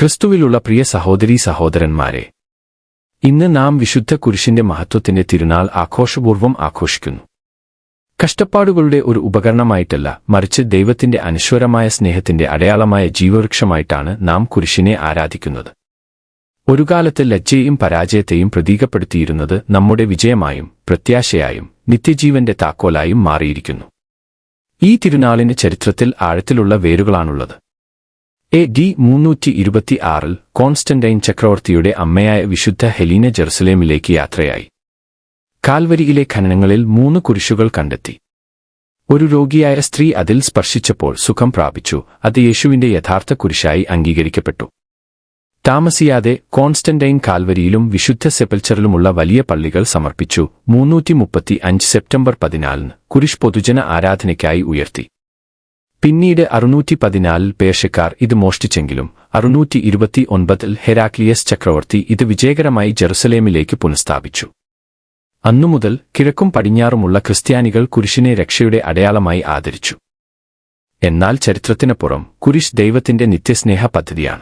ക്രിസ്തുവിലുള്ള പ്രിയ സഹോദരീ സഹോദരന്മാരെ ഇന്ന് നാം വിശുദ്ധ കുരിശിന്റെ മഹത്വത്തിന്റെ തിരുനാൾ ആഘോഷപൂർവം ആഘോഷിക്കുന്നു. കഷ്ടപ്പാടുകളുടെ ഒരു ഉപകരണമായിട്ടല്ല മറിച്ച് ദൈവത്തിന്റെ അനശ്വരമായ സ്നേഹത്തിന്റെ അടയാളമായ ജീവവൃക്ഷമായിട്ടാണ് നാം കുരിശിനെ ആരാധിക്കുന്നത്. ഒരു കാലത്ത് ലജ്ജയും പരാജയത്തെയും പ്രതീകപ്പെടുത്തിയിരുന്നത് നമ്മുടെ വിജയമായും പ്രത്യാശയായും നിത്യജീവന്റെ താക്കോലായും മാറിയിരിക്കുന്നു. ഈ തിരുനാളിന് ചരിത്രത്തിൽ ആഴത്തിലുള്ള വേരുകളാണുള്ളത്. എ ഡി മുന്നൂറ്റി ഇരുപത്തി ആറിൽ കോൺസ്റ്റന്റൈൻ ചക്രവർത്തിയുടെ അമ്മയായ വിശുദ്ധ ഹെലീന ജെറുസലേമിലേക്ക് യാത്രയായി. കാൽവരിയിലെ ഖനനങ്ങളിൽ മൂന്ന് കുരിശുകൾ കണ്ടെത്തി. ഒരു രോഗിയായ സ്ത്രീ അതിൽ സ്പർശിച്ചപ്പോൾ സുഖം പ്രാപിച്ചു അത് യേശുവിന്റെ യഥാർത്ഥ കുരിശായി അംഗീകരിക്കപ്പെട്ടു. താമസിയാതെ കോൺസ്റ്റന്റൈൻ കാൽവരിയിലും വിശുദ്ധ സെപ്പൽച്ചറിലുമുള്ള വലിയ പള്ളികൾ സമർപ്പിച്ചു മുന്നൂറ്റി മുപ്പത്തി അഞ്ച് സെപ്റ്റംബർ പതിനാലിന് കുരിശ് പൊതുജന ആരാധനയ്ക്കായി ഉയർത്തി. പിന്നീട് അറുന്നൂറ്റി പതിനാലിൽ പേർഷ്യക്കാർ ഇത് മോഷ്ടിച്ചെങ്കിലും അറുന്നൂറ്റി ഇരുപത്തി ഒൻപതിൽ ഹെരാക്ലിയസ് ചക്രവർത്തി ഇത് വിജയകരമായി ജെറുസലേമിലേക്ക് പുനഃസ്ഥാപിച്ചു. അന്നുമുതൽ കിഴക്കും പടിഞ്ഞാറുമുള്ള ക്രിസ്ത്യാനികൾ കുരിശിനെ രക്ഷയുടെ അടയാളമായി ആദരിച്ചു. എന്നാൽ ചരിത്രത്തിനപ്പുറം കുരിശ് ദൈവത്തിന്റെ നിത്യസ്നേഹ പദ്ധതിയാണ്.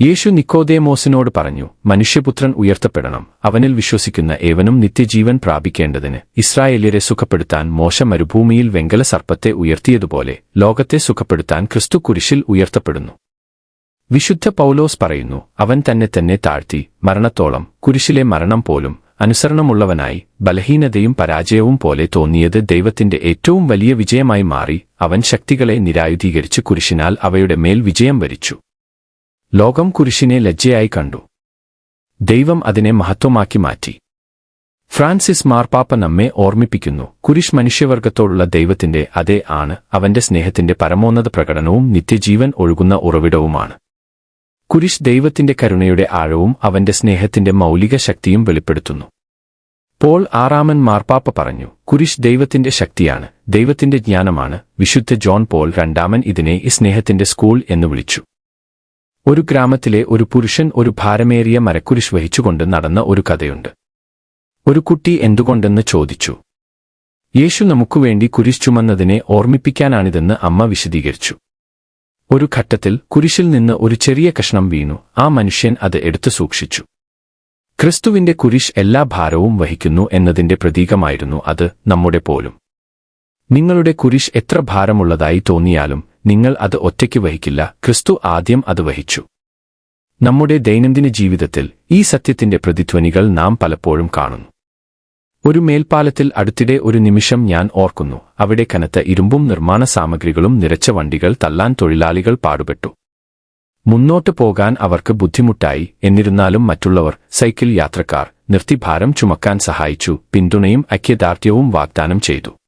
യേശു നിക്കോദേമോസിനോട് പറഞ്ഞു മനുഷ്യപുത്രൻ ഉയർത്തപ്പെടണം. അവനിൽ വിശ്വസിക്കുന്ന ഏവനും നിത്യജീവൻ പ്രാപിക്കേണ്ടതിന് ഇസ്രായേല്യരെ സുഖപ്പെടുത്താൻ മോശം മരുഭൂമിയിൽ വെങ്കല സർപ്പത്തെ ഉയർത്തിയതുപോലെ ലോകത്തെ സുഖപ്പെടുത്താൻ ക്രിസ്തു കുരിശിൽ ഉയർത്തപ്പെടുന്നു. വിശുദ്ധ പൗലോസ് പറയുന്നു അവൻ തന്നെ തന്നെ താഴ്ത്തി മരണത്തോളം കുരിശിലെ മരണം പോലും അനുസരണമുള്ളവനായി ബലഹീനതയും പരാജയവും പോലെ തോന്നിയത് ദൈവത്തിന്റെ ഏറ്റവും വലിയ വിജയമായി മാറി അവൻ ശക്തികളെ നിരായുധീകരിച്ച് കുരിശിനാൽ അവയുടെ മേൽ വിജയം വരിച്ചു. ലോകം കുരിശിനെ ലജ്ജയായി കണ്ടു. ദൈവം അതിനെ മഹത്വമാക്കി മാറ്റി. ഫ്രാൻസിസ് മാർപ്പാപ്പ നമ്മെ ഓർമ്മിപ്പിക്കുന്നു. കുരിശ് മനുഷ്യവർഗത്തോടുള്ള ദൈവത്തിന്റെ അതേ ആണ് അവന്റെ സ്നേഹത്തിന്റെ പരമോന്നത പ്രകടനവും നിത്യജീവൻ ഒഴുകുന്ന ഉറവിടവുമാണ്. കുരിശ് ദൈവത്തിന്റെ കരുണയുടെ ആഴവും അവന്റെ സ്നേഹത്തിന്റെ മൗലിക ശക്തിയും വെളിപ്പെടുത്തുന്നു. പോൾ ആറാമൻ മാർപ്പാപ്പ പറഞ്ഞു കുരിശ് ദൈവത്തിന്റെ ശക്തിയാണ് ദൈവത്തിന്റെ ജ്ഞാനമാണ് വിശുദ്ധ ജോൺ പോൾ രണ്ടാമൻ ഇതിനെ ഈ സ്നേഹത്തിന്റെ സ്കൂൾ എന്ന് വിളിച്ചു. ഒരു ഗ്രാമത്തിലെ ഒരു പുരുഷൻ ഒരു ഭാരമേറിയ മരക്കുരിശ് വഹിച്ചുകൊണ്ട് നടന്ന ഒരു കഥയുണ്ട്. ഒരു കുട്ടി എന്തുകൊണ്ടെന്ന് ചോദിച്ചു. യേശു നമുക്കുവേണ്ടി കുരിശ് ചുമന്നതിനെ ഓർമ്മിപ്പിക്കാനാണിതെന്ന് അമ്മ വിശദീകരിച്ചു. ഒരു ഘട്ടത്തിൽ കുരിശിൽ നിന്ന് ഒരു ചെറിയ കഷ്ണം വീണു. ആ മനുഷ്യൻ അത് എടുത്തു സൂക്ഷിച്ചു. ക്രിസ്തുവിന്റെ കുരിശ് എല്ലാ ഭാരവും വഹിക്കുന്നു എന്നതിന്റെ പ്രതീകമായിരുന്നു അത് നമ്മുടെ പോലും. നിങ്ങളുടെ കുരിശ് എത്ര ഭാരമുള്ളതായി തോന്നിയാലും നിങ്ങൾ അത് ഒറ്റയ്ക്ക് വഹിക്കില്ല. ക്രിസ്തു ആദ്യം അത് വഹിച്ചു. നമ്മുടെ ദൈനംദിന ജീവിതത്തിൽ ഈ സത്യത്തിന്റെ പ്രതിധ്വനികൾ നാം പലപ്പോഴും കാണുന്നു. ഒരു മേൽപ്പാലത്തിൽ അടുത്തിടെ ഒരു നിമിഷം ഞാൻ ഓർക്കുന്നു. അവിടെ കനത്ത ഇരുമ്പും നിർമ്മാണ സാമഗ്രികളും നിറച്ച വണ്ടികൾ തള്ളാൻ തൊഴിലാളികൾ പാടുപെട്ടു. മുന്നോട്ട് പോകാൻ അവർക്ക് ബുദ്ധിമുട്ടായി. എന്നിരുന്നാലും മറ്റുള്ളവർ സൈക്കിൾ യാത്രക്കാർ നിർത്തിഭാരം ചുമക്കാൻ സഹായിച്ചു. പിന്തുണയും ഐക്യദാർഢ്യവും വാഗ്ദാനം ചെയ്തു.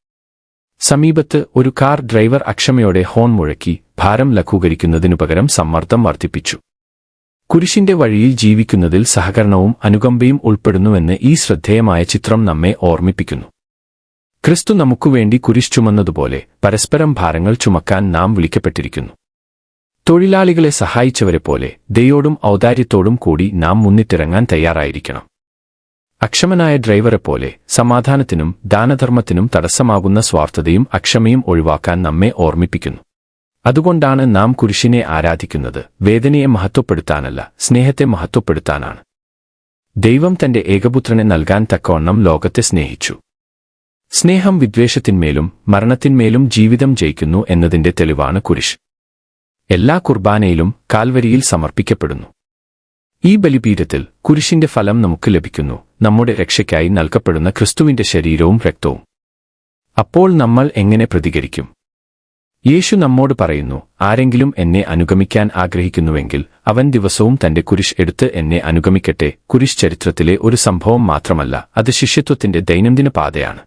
സമീപത്ത് ഒരു കാർ ഡ്രൈവർ അക്ഷമയോടെ ഹോൺ മുഴക്കി ഭാരം ലഘൂകരിക്കുന്നതിനു പകരം സമ്മർദ്ദം വർദ്ധിപ്പിച്ചു. കുരിശിന്റെ വഴിയിൽ ജീവിക്കുന്നതിൽ സഹകരണവും അനുകമ്പയും ഉൾപ്പെടുന്നുവെന്ന് ഈ ശ്രദ്ധേയമായ ചിത്രം നമ്മെ ഓർമ്മിപ്പിക്കുന്നു. ക്രിസ്തു നമുക്കുവേണ്ടി കുരിശ് ചുമന്നതുപോലെ പരസ്പരം ഭാരങ്ങൾ ചുമക്കാൻ നാം വിളിക്കപ്പെട്ടിരിക്കുന്നു. തൊഴിലാളികളെ സഹായിച്ചവരെപ്പോലെ ദയോടും ഔദാര്യത്തോടും കൂടി നാം മുന്നിട്ടിറങ്ങാൻ തയ്യാറായിരിക്കണം. അക്ഷമനായ ഡ്രൈവറെ പോലെ സമാധാനത്തിനും ദാനധർമ്മത്തിനും തടസ്സമാകുന്ന സ്വാർത്ഥതയും അക്ഷമയും ഒഴിവാക്കാൻ നമ്മെ ഓർമ്മിപ്പിക്കുന്നു. അതുകൊണ്ടാണ് നാം കുരിശിനെ ആരാധിക്കുന്നത്. വേദനയെ മഹത്വപ്പെടുത്താനല്ല സ്നേഹത്തെ മഹത്വപ്പെടുത്താനാണ്. ദൈവം തന്റെ ഏകപുത്രനെ നൽകാൻ തക്കവണ്ണം ലോകത്തെ സ്നേഹിച്ചു. സ്നേഹം വിദ്വേഷത്തിന്മേലും മരണത്തിന്മേലും ജീവിതം ജയിക്കുന്നു എന്നതിന്റെ തെളിവാണ് കുരിശ്. എല്ലാ കുർബാനയിലും കാൽവരിയിൽ സമർപ്പിക്കപ്പെടുന്നു. ഈ ബലിപീഠത്തിൽ കുരിശിന്റെ ഫലം നമുക്ക് ലഭിക്കുന്നു. നമ്മുടെ രക്ഷയ്ക്കായി നൽകപ്പെടുന്ന ക്രിസ്തുവിന്റെ ശരീരവും രക്തവും. അപ്പോൾ നമ്മൾ എങ്ങനെ പ്രതികരിക്കും? യേശു നമ്മോട് പറയുന്നു ആരെങ്കിലും എന്നെ അനുഗമിക്കാൻ ആഗ്രഹിക്കുന്നുവെങ്കിൽ അവൻ ദിവസവും തന്റെ കുരിശ് എടുത്ത് എന്നെ അനുഗമിക്കട്ടെ. കുരിശ് ചരിത്രത്തിലെ ഒരു സംഭവം മാത്രമല്ല അത് ശിഷ്യത്വത്തിന്റെ ദൈനംദിന പാതയാണ്.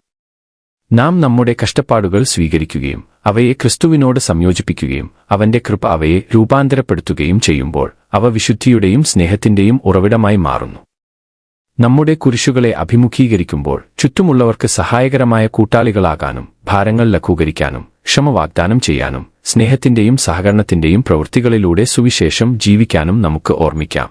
നാം നമ്മുടെ കഷ്ടപ്പാടുകൾ സ്വീകരിക്കുകയും അവയെ ക്രിസ്തുവിനോട് സംയോജിപ്പിക്കുകയും അവന്റെ കൃപ അവയെ രൂപാന്തരപ്പെടുത്തുകയും ചെയ്യുമ്പോൾ അവ വിശുദ്ധിയുടെയും സ്നേഹത്തിന്റെയും ഉറവിടമായി മാറുന്നു. നമ്മുടെ കുരിശുകളെ അഭിമുഖീകരിക്കുമ്പോൾ ചുറ്റുമുള്ളവർക്ക് സഹായകരമായ കൂട്ടാളികളാകാനും ഭാരങ്ങൾ ലഘൂകരിക്കാനും ക്ഷമ വാഗ്ദാനം ചെയ്യാനും സ്നേഹത്തിന്റെയും സഹകരണത്തിന്റെയും പ്രവൃത്തികളിലൂടെ സുവിശേഷം ജീവിക്കാനും നമുക്ക് ഓർമ്മിക്കാം.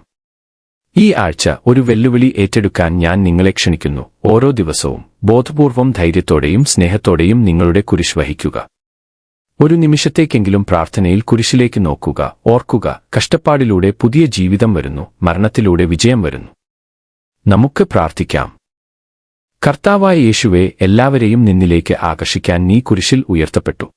ഈ ആഴ്ച ഒരു വെല്ലുവിളി ഏറ്റെടുക്കാൻ ഞാൻ നിങ്ങളെ ക്ഷണിക്കുന്നു. ഓരോ ദിവസവും ബോധപൂർവം ധൈര്യത്തോടെയും സ്നേഹത്തോടെയും നിങ്ങളുടെ കുരിശ് വഹിക്കുക. ഒരു നിമിഷത്തേക്കെങ്കിലും പ്രാർത്ഥനയിൽ കുരിശിലേക്ക് നോക്കുക ഓർക്കുക കഷ്ടപ്പാടിലൂടെ പുതിയ ജീവിതം വരുന്നു മരണത്തിലൂടെ വിജയം വരുന്നു. നമുക്ക് പ്രാർത്ഥിക്കാം. കർത്താവായ യേശുവെ എല്ലാവരെയും നിന്നിലേക്ക് ആകർഷിക്കാൻ നീ കുരിശിൽ ഉയർത്തപ്പെട്ടു.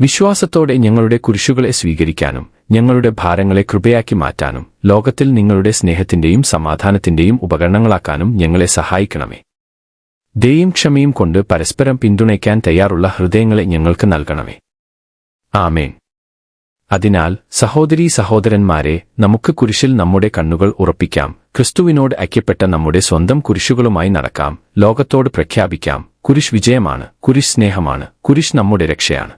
വിശ്വാസത്തോടെ ഞങ്ങളുടെ കുരിശുകളെ സ്വീകരിക്കാനും ഞങ്ങളുടെ ഭാരങ്ങളെ കൃപയാക്കി മാറ്റാനും ലോകത്തിൽ നിങ്ങളുടെ സ്നേഹത്തിന്റെയും സമാധാനത്തിന്റെയും ഉപകരണങ്ങളാക്കാനും ഞങ്ങളെ സഹായിക്കണമേ. ദയും ക്ഷമയും കൊണ്ട് പരസ്പരം പിന്തുണയ്ക്കാൻ തയ്യാറുള്ള ഹൃദയങ്ങളെ ഞങ്ങൾക്ക് നൽകണമേ. ആമേൻ. അതിനാൽ സഹോദരീ സഹോദരന്മാരെ നമുക്ക് കുരിശിൽ നമ്മുടെ കണ്ണുകൾ ഉറപ്പിക്കാം. ക്രിസ്തുവിനോട് ഐക്യപ്പെട്ട നമ്മുടെ സ്വന്തം കുരിശുകളുമായി നടക്കാം. ലോകത്തോട് പ്രഖ്യാപിക്കാം. കുരിശ് വിജയമാണ്. കുരിശ് സ്നേഹമാണ്. കുരിശ് നമ്മുടെ രക്ഷയാണ്.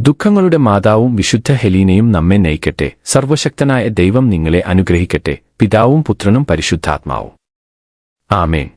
ദുഃഖങ്ങളുടെ മാതാവും വിശുദ്ധ ഹെലീനയും നമ്മെ നയിക്കട്ടെ. സർവശക്തനായ ദൈവം നിങ്ങളെ അനുഗ്രഹിക്കട്ടെ. പിതാവും പുത്രനും പരിശുദ്ധാത്മാവും. ആമേൻ.